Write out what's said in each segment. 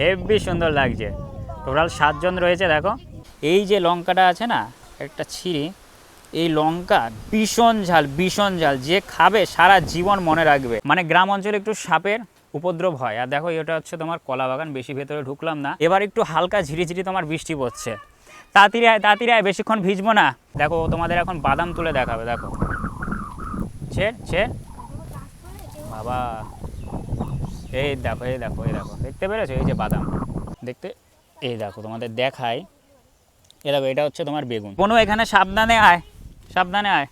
Heavy সুন্দর লাগছে। Total সাতজন রয়েছে, দেখো। এই যে লঙ্কাটা আছে না, একটা ছিঁড়ি, এই লঙ্কা ভীষণ ঝাল ভীষণ ঝাল। যে খাবে সারা জীবন মনে রাখবে। মানে গ্রাম অঞ্চলে একটু সাপের উপদ্রব হয়। আর দেখো, এটা হচ্ছে তোমার কলা বাগান, বেশি ভেতরে ঢুকলাম না। এবার একটু হালকা ঝিরিঝিরি তোমার বৃষ্টি পড়ছে। তাড়াতাড়ি আয় বেশিক্ষণ ভিজবো না। দেখো তোমাদের এখন বাদাম তুলে দেখাবে, দেখো। ছে ছে। বাবা। এই দেখো এই দেখো এই দেখো। দেখতে পেরেছ? এই যে বাদাম। দেখতে এই দেখো তোমাদের দেখাই। এ দেখো এটা হচ্ছে তোমার বেগুন। কোনো এখানে সাবধানে আয়। সাবধানে আয়।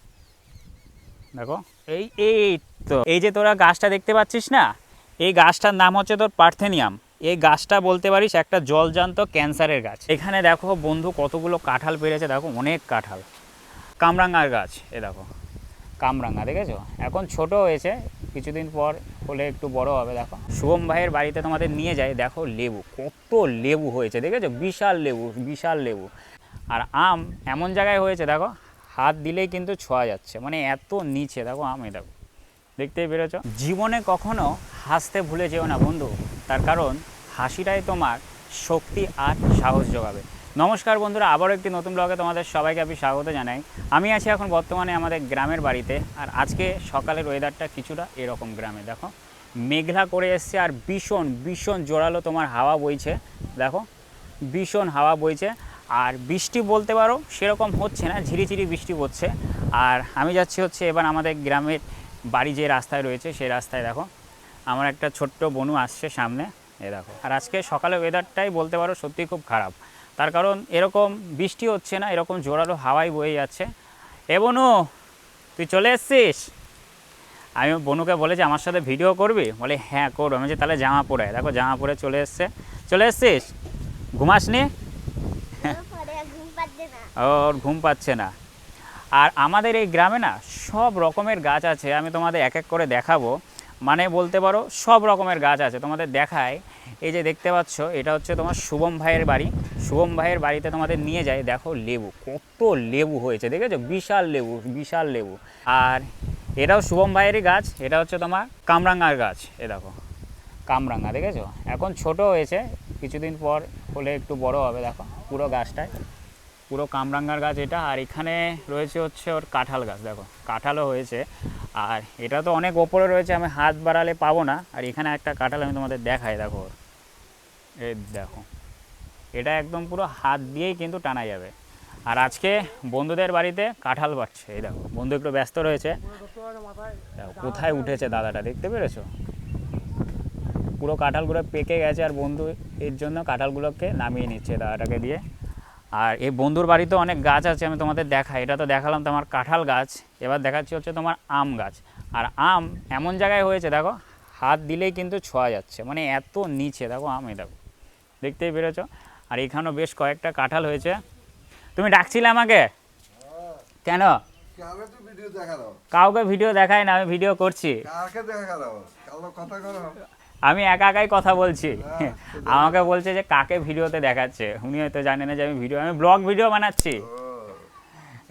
দেখো এই এই তো। এই যে তোরা গাছটা দেখতে পাচ্ছিস না এই গাছটার নাম হচ্ছে তোর পার্থেনিয়াম। এই গাছটা বলতে পারিস একটা জলজান্ত ক্যান্সারের গাছ। এখানে দেখো বন্ধু কতগুলো কাঁঠাল পেরেছে দেখো অনেক কাঁঠাল। কামরাঙ্গার গাছ এ দেখো। কামরাঙ্গা, দেখেছ? এখন ছোট হয়েছে, কিছুদিন পর হলে একটু বড় হবে, দেখো। শুভম ভাইয়ের বাড়িতে তোমাদের নিয়ে যায় দেখো লেবু, কত লেবু হয়েছে, দেখেছ? বিশাল লেবু বিশাল লেবু। আর আম এমন জায়গায় হয়েছে, দেখো, হাত দিলেই কিন্তু ছোঁয়া যাচ্ছে মানে এত নিচে, দেখো, আম দেখো, দেখতেই পেরেছ? জীবনে কখনো হাসতে ভুলে যেও না বন্ধু, তার কারণ হাসিটাই তোমার শক্তি আর সাহস যোগাবে। নমস্কার বন্ধুরা, আবারও একটি নতুন ব্লগে তোমাদের সবাইকে আমি স্বাগত জানাই। আমি আছি এখন বর্তমানে আমাদের গ্রামের বাড়িতে, আর আজকে সকালের ওয়েদারটা কিছুটা এরকম গ্রামে। দেখো, মেঘলা করে এসছে আর ভীষণ ভীষণ জোরালো তোমার হাওয়া বইছে। দেখো, ভীষণ হাওয়া বইছে। আর বৃষ্টি বলতে পারো, সেরকম হচ্ছে না, ঝিরিঝিরি বৃষ্টি পড়ছে। আর আমি যাচ্ছি হচ্ছে এবার আমাদের গ্রামের বাড়ি যে রাস্তায় রয়েছে, সেই রাস্তায়। দেখো, আমার একটা ছোট্ট বনু আসছে সামনে। এ দেখো, আর আজকে সকালে ওয়েদারটাই বলতে পারো সত্যি খুব খারাপ। তার কারণ এরকম বৃষ্টি হচ্ছে না এরকম জোরালো হাওয়াই বয়ে যাচ্ছে। এ বনু তুই চলে এসছিস? আমি বনুকে বলেছি আমার সাথে ভিডিও করবি? বলে হ্যাঁ করব। আমি যে তাহলে জামা পরে দেখো জামা পরে চলে এসছে। চলে এসছিস? ঘুমাসনি? পরে আর ঘুম পাচ্ছে না। ওর ঘুম পাচ্ছে না। আর আমাদের এই গ্রামে না সব রকমের গাছ আছে আমি তোমাদের এক এক করে দেখাবো। মানে বলতে পারো সব রকমের গাছ আছে। তোমাদের দেখায় এই যে দেখতে পাচ্ছ এটা হচ্ছে তোমার শুভম ভাইয়ের বাড়ি। শুভম ভাইয়ের বাড়িতে তোমাদের নিয়ে যায়। দেখো লেবু, কত লেবু হয়েছে, দেখেছ? বিশাল লেবু বিশাল লেবু। আর এটাও শুভম ভাইয়েরই গাছ, এটা হচ্ছে তোমার কামরাঙ্গার গাছ, এ দেখো। কামরাঙ্গা, দেখেছ? এখন ছোট হয়েছে, কিছুদিন পর হলে একটু বড় হবে, দেখো, পুরো গাছটায়। পুরো কামরাঙ্গার গাছ এটা, আর এখানে রয়েছে হচ্ছে ওর কাঁঠাল গাছ, দেখো। কাঁঠালও হয়েছে। আর এটা তো অনেক ওপরে রয়েছে, আমি হাত বাড়ালে পাবো না। আর এখানে একটা কাঁঠাল আমি তোমাদের দেখাই, দেখো। এই দেখো। এটা একদম পুরো হাত দিয়েই কিন্তু টানা যাবে। আর আজকে বন্ধুদের বাড়িতে কাঁঠাল পাচ্ছে। এই দেখো, বন্ধু একটু ব্যস্ত রয়েছে। কোথায় উঠেছে দাদাটা, দেখতে পেরেছ? পুরো কাঁঠালগুলো পেকে গেছে আর বন্ধু এর জন্য কাঁঠালগুলোকে নামিয়ে নিচ্ছে দাদাটাকে দিয়ে। আর এই বন্ধুর বাড়িতে অনেক গাছ আছে, আমি তোমাদের দেখাই। এটা তো দেখালাম তোমার কাঁঠাল গাছ, এবার দেখাচ্ছি হচ্ছে তোমার আম গাছ। আর আম এমন জায়গায় হয়েছে, দেখো, হাত দিলেই কিন্তু ছোঁয়া যাচ্ছে। মানে এত নিচে, দেখো, আম দেখো, দেখতেই পেরেছ? আর এখানেও বেশ কয়েকটা কাঁঠাল হয়েছে। তুমি ডাকছিলে আমাকে? কেন? দেখা দাও কাউকে ভিডিও দেখায় না আমি ভিডিও করছি। আমি একা একাই কথা বলছি। আমাকে বলছে যে কাকে ভিডিওতে দেখাচ্ছে। উনি হয়তো জানে না যে আমি ভিডিও আমি ব্লগ ভিডিও বানাচ্ছি।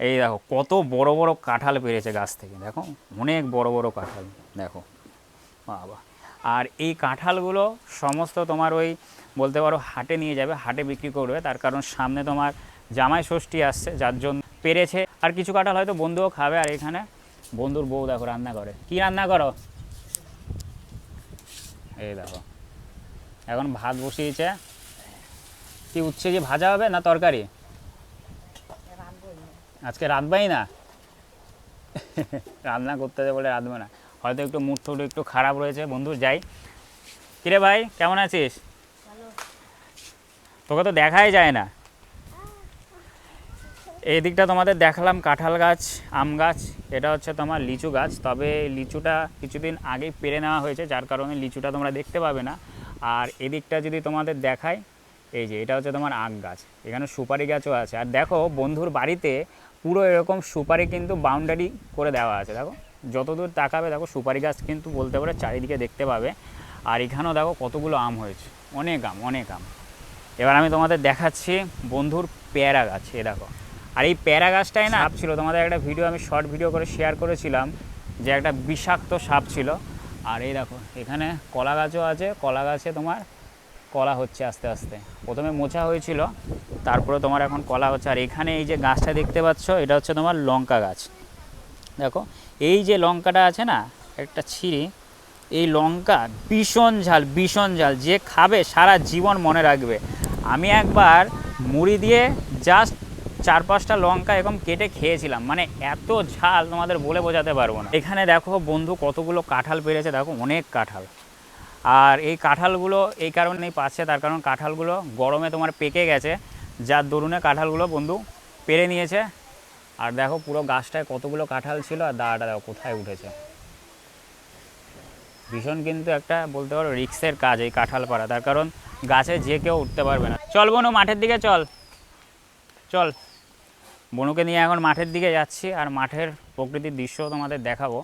এই দেখো কত বড় বড় কাঁঠাল পেরেছে গাছ থেকে। দেখো অনেক বড় বড় কাঁঠাল। দেখো বাবা। আর এই কাঁঠালগুলো সমস্ত তোমার ওই বলতে পারো হাটে নিয়ে যাবে হাটে বিক্রি করবে। তার কারণ সামনে তোমার জামাই ষষ্ঠী আসছে যার জন্য পেরেছে। আর কিছু কাঁঠাল হয়তো বন্ধুও খাবে আর এখানে বন্ধুর বউ দেখো রান্না করে। কি রান্না করো? এই দেখো। এখন ভাত বসিয়েছে। কি উচ্ছে যে ভাজা হবে না তরকারি? আজকে রাঁধবাই না? রান্না করতে বলে রাঁধবে না। হয়তো একটু মুড টুড একটু খারাপ রয়েছে। বন্ধু, যাই। কিরে ভাই, কেমন আছিস? তোকে তো দেখাই যায় না। এই দিকটা তোমাদের দেখালাম কাঁঠাল গাছ, আম গাছ, এটা হচ্ছে তোমার লিচু গাছ। তবে লিচুটা কিছুদিন আগেই পেরে নেওয়া হয়েছে, যার কারণে লিচুটা তোমরা দেখতে পাবে না। আর এদিকটা যদি তোমাদের দেখায় এই যে, এটা হচ্ছে তোমার আখ গাছ। এখানে সুপারি গাছও আছে। আর দেখো, বন্ধুর বাড়িতে পুরো এরকম সুপারি কিন্তু বাউন্ডারি করে দেওয়া আছে, দেখো। যতদূর তাকাবে, দেখো সুপারি গাছ কিন্তু বলতে পারে চারিদিকে দেখতে পাবে। আর এখানেও দেখো কতগুলো আম হয়েছে। অনেক আম অনেক আম। এবার আমি তোমাদের দেখাচ্ছি বন্ধুর পেয়ারা গাছ, এ দেখো। আর এই প্যারা গাছটাই না, সাপ ছিল। তোমাদের একটা ভিডিও আমি শর্ট ভিডিও করে শেয়ার করেছিলাম যে একটা বিষাক্ত সাপ ছিল। আর এই দেখো, এখানে কলা গাছও আছে। কলা গাছে তোমার কলা হচ্ছে আস্তে আস্তে। প্রথমে মোচা হয়েছিল, তারপরে তোমার এখন কলা হচ্ছে। আর এখানে এই যে গাছটা দেখতে পাচ্ছ, এটা হচ্ছে তোমার লঙ্কা গাছ। দেখো এই যে লঙ্কাটা আছে না, একটা ছিঁড়ি, এই লঙ্কা ভীষণ ঝাল ভীষণ ঝাল, যে খাবে সারা জীবন মনে রাখবে। আমি একবার মুড়ি দিয়ে জাস্ট চার পাঁচটা লঙ্কা এরকম কেটে খেয়েছিলাম মানে এত ঝাল তোমাদের বলে বোঝাতে পারব না। এখানে দেখো বন্ধু কতগুলো কাঁঠাল পেরেছে, দেখো অনেক কাঁঠাল। আর এই কাঁঠালগুলো এই কারণেই পাচ্ছে, তার কারণ কাঁঠালগুলো গরমে তোমার পেকে গেছে। যার দরুনে কাঁঠালগুলো বন্ধু পেরে নিয়েছে। আর দেখো পুরো গাছটায় কতগুলো কাঁঠাল ছিল আর দাঁড়াটা দেখো কোথায় উঠেছে। ভীষণ কিন্তু একটা বলতে পারো রিক্সের কাজ এই কাঁঠাল পাড়া, তার কারণ গাছে যে কেউ উঠতে পারবে না। চল বনু, মাঠের দিকে চল। চল। বনুকে নিয়ে এখন মাঠের দিকে যাচ্ছি আর মাঠের প্রকৃতির দৃশ্য তোমাদের দেখাবো।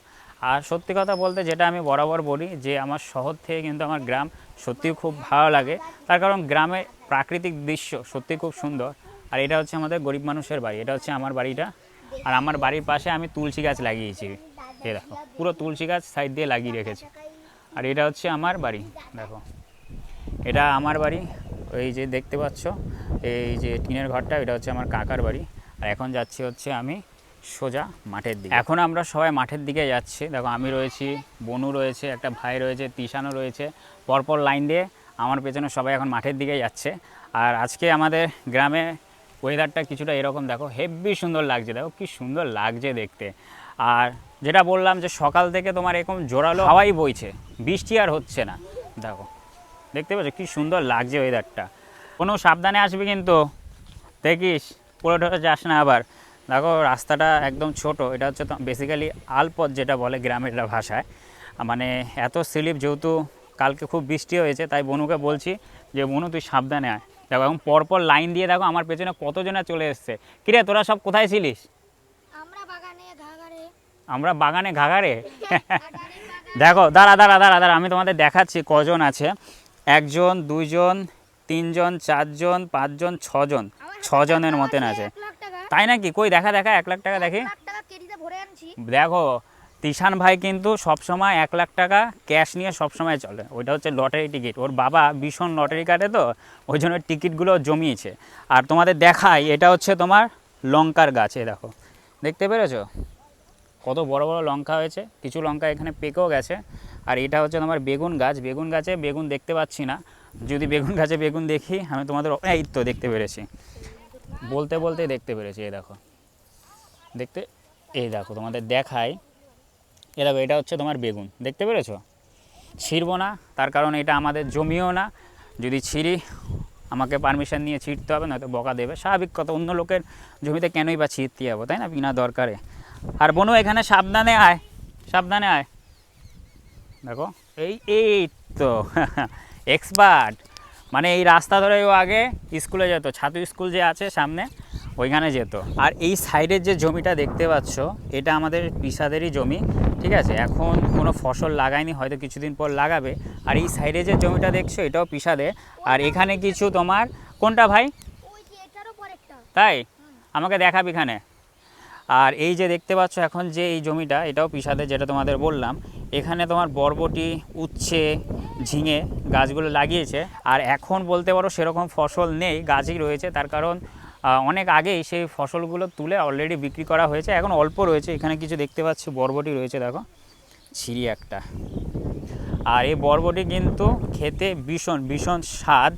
আর সত্যি কথা বলতে যেটা আমি বরাবর বলি যে আমার শহর থেকে কিন্তু আমার গ্রাম সত্যিই খুব ভালো লাগে। তার কারণ গ্রামের প্রাকৃতিক দৃশ্য সত্যি খুব সুন্দর। আর এটা হচ্ছে আমাদের গরিব মানুষের বাড়ি, এটা হচ্ছে আমার বাড়িটা। আর আমার বাড়ির পাশে আমি তুলসী গাছ লাগিয়েছি। এ দেখো, পুরো তুলসী গাছ সাইড দিয়ে লাগিয়ে রেখেছি। আর এটা হচ্ছে আমার বাড়ি, দেখো। এটা আমার বাড়ি, এই যে দেখতে পাচ্ছ, এই যে টিনের ঘরটা, এটা হচ্ছে আমার কাকার বাড়ি। আর এখন যাচ্ছি হচ্ছে আমি সোজা মাঠের দিকে। এখন আমরা সবাই মাঠের দিকে যাচ্ছি। দেখো, আমি রয়েছি, বনু রয়েছে, একটা ভাই রয়েছে, তিশানও রয়েছে। পরপর লাইন দিয়ে আমার পেছনে সবাই এখন মাঠের দিকে যাচ্ছে। আর আজকে আমাদের গ্রামে ওয়েদারটা কিছুটা এরকম, দেখো হেভি সুন্দর লাগছে, দেখো, কি সুন্দর লাগছে দেখতে। আর যেটা বললাম যে সকাল থেকে তোমার এরকম জোরালো হাওয়াই বইছে, বৃষ্টি আর হচ্ছে না, দেখো। দেখতে পাচ্ছ, কি সুন্দর লাগছে ওয়েদারটা কোনো সাবধানে আসবি কিন্তু, দেখিস পুরো টোটো যাস না আবার। দেখো, রাস্তাটা একদম ছোট, এটা হচ্ছে বেসিক্যালি আলপথ যেটা বলে গ্রামের ভাষায়। মানে এত স্লিপ, যেহেতু কালকে খুব বৃষ্টি হয়েছে, তাই বনুকে বলছি যে, বনু, তুই সাবধানে আয়। দেখো এখন পরপর লাইন দিয়ে দেখো আমার পেছনে কতজনা চলে এসছে। কিরে তোরা সব কোথায় ছিলিস? আমরা বাগানে ঘাগারে আমরা বাগানে ঘাগারে দেখো দাঁড়া দাঁড়া দাঁড়া দাঁড়া আমি তোমাদের দেখাচ্ছি কজন আছে। একজন দুইজন তিনজন চারজন পাঁচজন ছজন। ছজনের মতন আছে তাই নাকি? কই দেখা দেখা এক লাখ টাকা দেখি। দেখো তিশান ভাই কিন্তু সবসময় এক লাখ টাকা ক্যাশ নিয়ে সবসময় চলে। ওইটা হচ্ছে লটারি টিকিট। ওর বাবা ভীষণ লটারি কাটে তো, ওই জন্য টিকিটগুলো জমিয়েছে। আর তোমাদের দেখাই, এটা হচ্ছে তোমার লঙ্কার গাছ দেখো। দেখতে পেরেছ? কত বড় বড় লঙ্কা হয়েছে। কিছু লঙ্কা এখানে পেকেও গেছে। আর এটা হচ্ছে তোমার বেগুন গাছ। বেগুন গাছে বেগুন দেখতে পাচ্ছি না। যদি বেগুন গাছে বেগুন দেখি, আমি তোমাদের এই তো দেখতে পেরেছি। বলতে বলতে দেখতে পেরেছি, এই দেখো। দেখতে, এই দেখো, তোমাদের দেখাই। এ দেখো, এটা হচ্ছে তোমার বেগুন, দেখতে পেরেছ? ছিঁড়বো না, তার কারণ এটা আমাদের জমিও না। যদি ছিঁড়ি, আমাকে পারমিশন নিয়ে ছিঁড়তে হবে, নয়তো বকা দেবে। স্বাভাবিক কথা, অন্য লোকের জমিতে কেনই বা ছিঁড়তে যাব, তাই না? বিনা দরকারে। আর বোনু, এখানে সাবধানে আয় সাবধানে আয়। দেখো, এই এই তো এক্সপার্ট মানে এই রাস্তা ধরে ও আগে স্কুলে যেত ছাতু স্কুল যে আছে সামনে ওইখানে যেত। আর এই সাইডের যে জমিটা দেখতে পাচ্ছ এটা আমাদের পিসাদেরই জমি ঠিক আছে? এখন কোনো ফসল লাগায়নি হয়তো কিছুদিন পর লাগাবে। আর এই সাইডে যে জমিটা দেখছ এটাও পিসাদে আর এখানে কিছু তোমার কোনটা ভাই? তাই? আমাকে দেখাবি এখানে। আর এই যে দেখতে পাচ্ছ এখন যে এই জমিটা এটাও পিসাদের যেটা তোমাদের বললাম। এখানে তোমার বরবটি উচ্ছে ঝিঙে গাছগুলো লাগিয়েছে। আর এখন বলতে পারো সেরকম ফসল নেই গাছই রয়েছে। তার কারণ অনেক আগেই সেই ফসলগুলো তুলে অলরেডি বিক্রি করা হয়েছে। এখন অল্প রয়েছে, এখানে কিছু দেখতে পাচ্ছি, বরবটি রয়েছে দেখো। ছিঁড়ি একটা। আর এই বরবটি কিন্তু খেতে ভীষণ ভীষণ স্বাদ।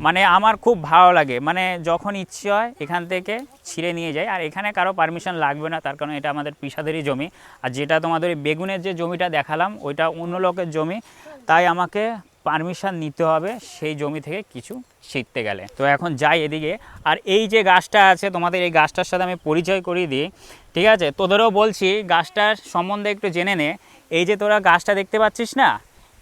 মানে আমার খুব ভালো লাগে। মানে যখন ইচ্ছে হয়, এখান থেকে ছিঁড়ে নিয়ে যাই। আর এখানে কারও পারমিশন লাগবে না, তার কারণ এটা আমাদের পিসাদেরই জমি। আর যেটা তোমাদের বেগুনের যে জমিটা দেখালাম, ওইটা অন্য লোকের জমি। তাই আমাকে পারমিশন নিতে হবে, সেই জমি থেকে কিছু শিখতে গেলে। তো এখন যাই এদিকে। আর এই যে গাছটা আছে, তোমাদের এই গাছটার সাথে আমি পরিচয় করিয়ে দিই, ঠিক আছে? তোদেরও বলছি, গাছটার সম্বন্ধে একটু জেনে নে। এই যে তোরা গাছটা দেখতে পাচ্ছিস না?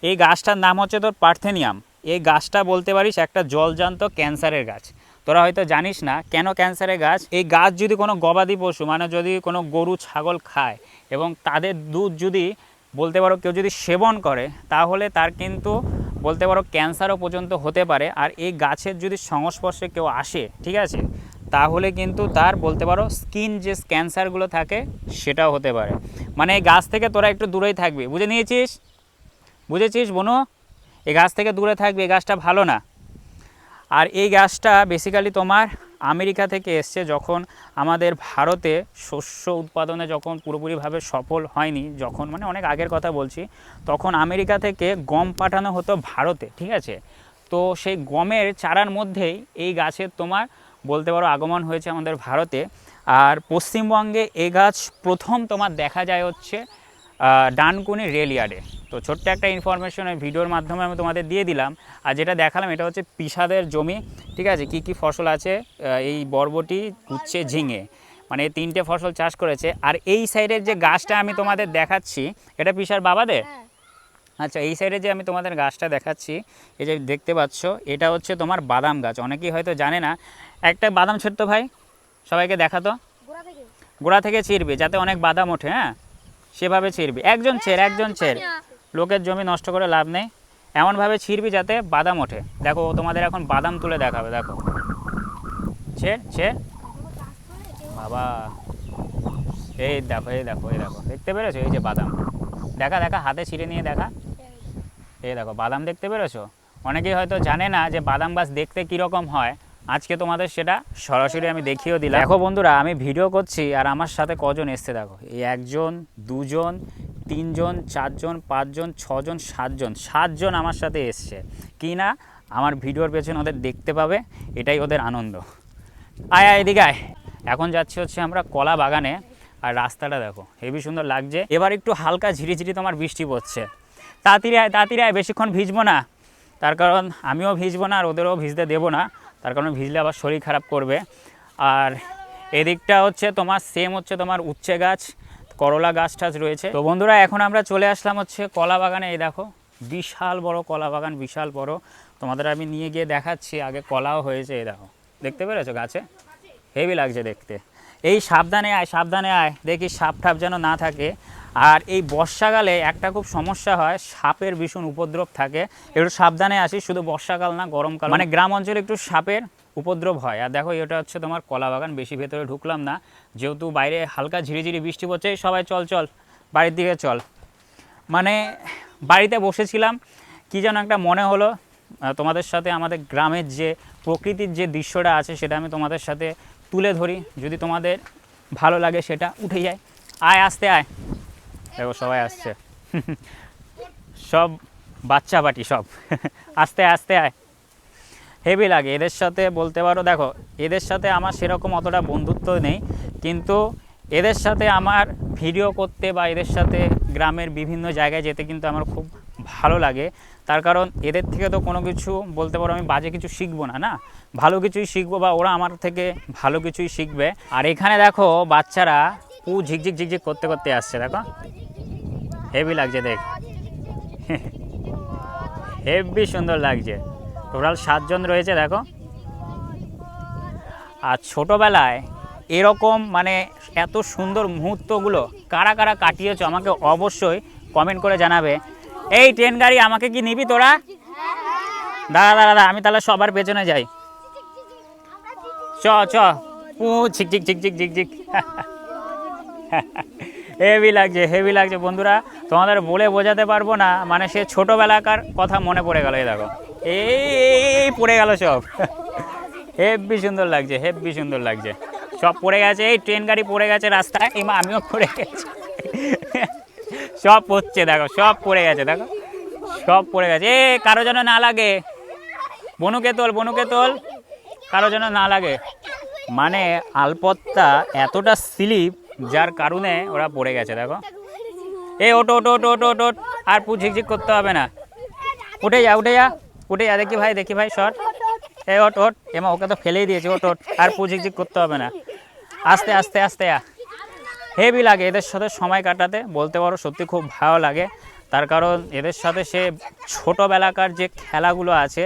এই গাছটার নাম হচ্ছে তোর পার্থেনিয়াম। এই গাছটা বলতে পারিস একটা জলজান্ত ক্যান্সারের গাছ। তোরা হয়তো জানিস না কেন ক্যান্সারের গাছ? এই গাছ যদি কোনো গবাদি পশু মানে যদি কোনো গরু, ছাগল খায় এবং তাদের দুধ যদি, বলতে পারো কেউ যদি সেবন করে, তাহলে তার কিন্তু বলতে পারো ক্যান্সারও পর্যন্ত হতে পারে, আর এই গাছের যদি সংস্পর্শে কেউ আসে, ঠিক আছে, তাহলে কিন্তু তার বলতে পারো স্কিন যে ক্যান্সারগুলো থাকে সেটাও হতে পারে। মানে এই গাছ থেকে তোরা একটু দূরেই থাকবি, বুঝে নিয়েছিস? বুঝেছিস বোনো? এই গাছ থেকে দূরে থাকবি, এই গাছটা ভালো না। আর এই গাছটা বেসিক্যালি তোমার আমেরিকা থেকে এসছে যখন আমাদের ভারতে শস্য উৎপাদনে যখন পুরোপুরিভাবে সফল হয়নি, যখন মানে অনেক আগের কথা বলছি, তখন আমেরিকা থেকে গম পাঠানো হতো ভারতে, ঠিক আছে? তো সেই গমের চারার মধ্যেই এই গাছের তোমার বলতে পারো আগমন হয়েছে আমাদের ভারতে। আর পশ্চিমবঙ্গে এ গাছ প্রথম তোমার দেখা যায় হচ্ছে ডানকুনি রেল ইয়ার্ডে তো ছোট্ট একটা ইনফরমেশন ওই ভিডিওর মাধ্যমে আমি তোমাদের দিয়ে দিলাম। আর যেটা দেখালাম এটা হচ্ছে পিসাদের জমি ঠিক আছে? কি কি ফসল আছে? এই বরবটি উচ্ছে ঝিঙে। মানে এই তিনটে ফসল চাষ করেছে। আর এই সাইডের যে গাছটা আমি তোমাদের দেখাচ্ছি এটা পিসার বাবাদের? হ্যাঁ। আচ্ছা এই সাইডে যে আমি তোমাদের গাছটা দেখাচ্ছি এই যে দেখতে পাচ্ছ এটা হচ্ছে তোমার বাদাম গাছ। অনেকেই হয়তো জানে না। একটা বাদাম ছোট্ট ভাই সবাইকে দেখাতো গোড়া থেকে। গোড়া থেকে ছিঁড়বে যাতে অনেক বাদাম ওঠে হ্যাঁ? সেভাবে ছিঁড়বি। একজন ছেড় একজন ছেড়। লোকের জমি নষ্ট করে লাভ নেই। এমনভাবে ছিঁড়বি যাতে বাদাম ওঠে। দেখো তোমাদের এখন বাদাম তুলে দেখাবে, দেখো। ছেড় ছেড় বাবা। এই দেখো এই দেখো এই দেখো। দেখতে পেরেছ? এই যে বাদাম। দেখা দেখা, হাতে ছিঁড়ে নিয়ে দেখা। এই দেখো, বাদাম দেখতে পেরেছ? অনেকেই হয়তো জানে না যে বাদাম গাছ দেখতে কীরকম হয়। আজকে তোমাদের সেটা সরাসরি আমি দেখিয়েও দিলাম। দেখো বন্ধুরা, আমি ভিডিও করছি আর আমার সাথে কজন এসছে, দেখো। এই একজন, দুজন তিনজন, চারজন, পাঁচজন, ছজন, সাতজন সাতজন আমার সাথে এসছে। কি না? আমার ভিডিওর পেছনে ওদের দেখতে পাবে, এটাই ওদের আনন্দ। আয় আয়, এদিকে আয়। এখন যাচ্ছি হচ্ছে আমরা কলা বাগানে। আর রাস্তাটা দেখো, হেবি সুন্দর লাগছে। এবার একটু হালকা ঝিরিঝিরি তোমার বৃষ্টি পড়ছে। তাড়াতাড়ি আয় তাড়াতাড়ি আয়, বেশিক্ষণ ভিজবো না। তার কারণ আমিও ভিজবো না আর ওদেরও ভিজতে দেবো না। তার কারণ ভিজলে আবার শরীর খারাপ করবে। আর এদিকটা হচ্ছে তোমার সেম হচ্ছে তোমার উচ্ছে গাছ। করলা গাছ টাছ রয়েছে। তো বন্ধুরা, এখন আমরা চলে আসলাম হচ্ছে কলা বাগানে। এই দেখো, বিশাল বড় কলা বাগান, বিশাল বড়। তোমাদের আমি নিয়ে গিয়ে দেখাচ্ছি, আগে কলাও হয়েছে, এই দেখো। দেখতে পেরেছ গাছে? হেভি লাগছে দেখতে। এই সাবধানে আয় সাবধানে আয়। দেখি সাপ ঠাপ যেন না থাকে। আর এই বর্ষাকালে একটা খুব সমস্যা হয়, সাপের ভীষণ উপদ্রব থাকে। একটু সাবধানে আসি, শুধু বর্ষাকাল না, গরমকাল। মানে গ্রাম অঞ্চলে একটু সাপের উপদ্রব হয়। আর দেখো, এটা হচ্ছে তোমার কলা বাগান, বেশি ভেতরে ঢুকলাম না। যেহেতু বাইরে হালকা ঝিরিঝিরি বৃষ্টি পড়ছে, সবাই চল চল, বাড়ির দিকে চল। মানে বাড়িতে বসেছিলাম, কি যেন একটা মনে হলো তোমাদের সাথে আমাদের গ্রামের যে প্রকৃতির যে দৃশ্যটা আছে, সেটা আমি তোমাদের সাথে তুলে ধরি। যদি তোমাদের ভালো লাগে, সেটা উঠে যায়। আয়, আসতে আয়। দেখো, সবাই আসছে। সব বাচ্চা বাটি সব। আস্তে আস্তে আয়। হেভি লাগে। এদের সাথে বলতে পারো, দেখো, এদের সাথে আমার সেরকম অতটা বন্ধুত্ব নেই, কিন্তু এদের সাথে আমার ভিডিও করতে বা এদের সাথে গ্রামের বিভিন্ন জায়গায় যেতে কিন্তু আমার খুব ভালো লাগে। তার কারণ এদের থেকে তো কোনো কিছু বলতে পারো, আমি বাজে কিছু শিখব না না? ভালো কিছুই শিখব বা ওরা আমার থেকে ভালো কিছুই শিখবে। আর এখানে দেখো, বাচ্চারা পু ঝিকঝিক ঝিকঝিক করতে করতে আসছে, দেখো। হেভি লাগছে দেখ। হেভি সুন্দর লাগছে। টোটাল সাতজন রয়েছে, দেখো। আর ছোটোবেলায় এরকম মানে এত সুন্দর মুহূর্তগুলো কারা কারা কাটিয়েছো আমাকে অবশ্যই কমেন্ট করে জানাবে। এই ট্রেন গাড়ি আমাকে কি নিবি তোরা? দাদা দাদা দাদা আমি তাহলে সবার পেছনে যাই। চ চ। উ, ঝিক ঝিক ঝিক ঝিক ঝিক ঝিক। হেভি লাগছে হেভি লাগছে, বন্ধুরা। তোমাদের বলে বোঝাতে পারব না মানে সে ছোটোবেলাকার কথা মনে পড়ে গেল, এই দেখো। এই পড়ে গেল সব। হেভি সুন্দর লাগছে হেভি সুন্দর লাগছে। সব পড়ে গেছে, এই ট্রেন গাড়ি পড়ে গেছে রাস্তায় এমা আমিও পড়ে গেছি। সব পড়ছে, দেখো, সব পড়ে গেছে, দেখো। সব পড়ে গেছে। এ, কারও যেন না লাগে। বনুকে তোল বনুকে তোল। কারও যেন না লাগে। মানে আলপত্তা এতটা স্লিপ যার কারণে ওরা পড়ে গেছে, দেখো। এ ওটো ওটো ওটো ওটো ওটো আর পু ঝিকঝিক করতে হবে না। উঠে যা উঠে যা। উঠে যা দেখি ভাই দেখি ভাই শর্ট এ ওট ওট এমা, ওকে তো ফেলেই দিয়েছে ওট ওট আর পু ঝিকঝিক করতে হবে না। আস্তে আস্তে আস্তে আ। হেভি লাগে এদের সাথে সময় কাটাতে, বলতে পারো সত্যি খুব ভালো লাগে। তার কারণ এদের সাথে সে ছোটোবেলাকার যে খেলাগুলো আছে,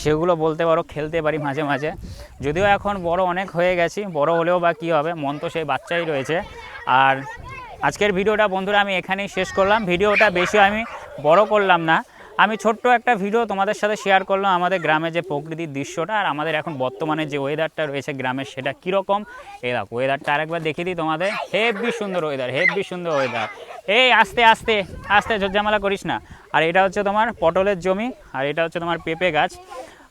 সেগুলো বলতে পারো খেলতে পারি মাঝে মাঝে। যদিও এখন বড় অনেক হয়ে গেছি, বড় হলেও বা কী হবে, মন তো সেই বাচ্চাই রয়েছে। আর আজকের ভিডিওটা বন্ধুরা আমি এখানেই শেষ করলাম। ভিডিওটা বেশি আমি বড় করলাম না। আমি ছোট্ট একটা ভিডিও তোমাদের সাথে শেয়ার করলাম আমাদের গ্রামে যে প্রকৃতির দৃশ্যটা আর আমাদের এখন বর্তমানে যে ওয়েদারটা রয়েছে গ্রামের সেটা কীরকম? এই দেখো ওয়েদারটা আরেকবার দেখিয়ে দিই তোমাদের। হেভি সুন্দর ওয়েদার হেভি সুন্দর ওয়েদার এই আস্তে আস্তে আস্তে ঝামেলা করিস না। আর এটা হচ্ছে তোমার পটলের জমি, আর এটা হচ্ছে তোমার পেঁপে গাছ।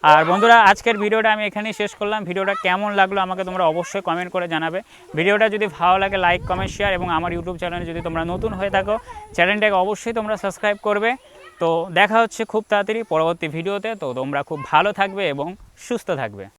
আর বন্ধুরা, আজকের ভিডিওটা আমি এখানেই শেষ করলাম। ভিডিওটা কেমন লাগল আমাকে তোমরা অবশ্যই কমেন্ট করে জানাবে। ভিডিওটা যদি ভালো লাগে লাইক কমেন্ট শেয়ার এবং আমার ইউটিউব চ্যানেলে যদি তোমরা নতুন হয়ে থাকো চ্যানেলটাকে অবশ্যই তোমরা সাবস্ক্রাইব করবে। তো দেখা হচ্ছে খুব তাড়াতাড়ি পরবর্তী ভিডিওতে। তো তোমরা খুব ভালো থাকবে এবং সুস্থ থাকবে।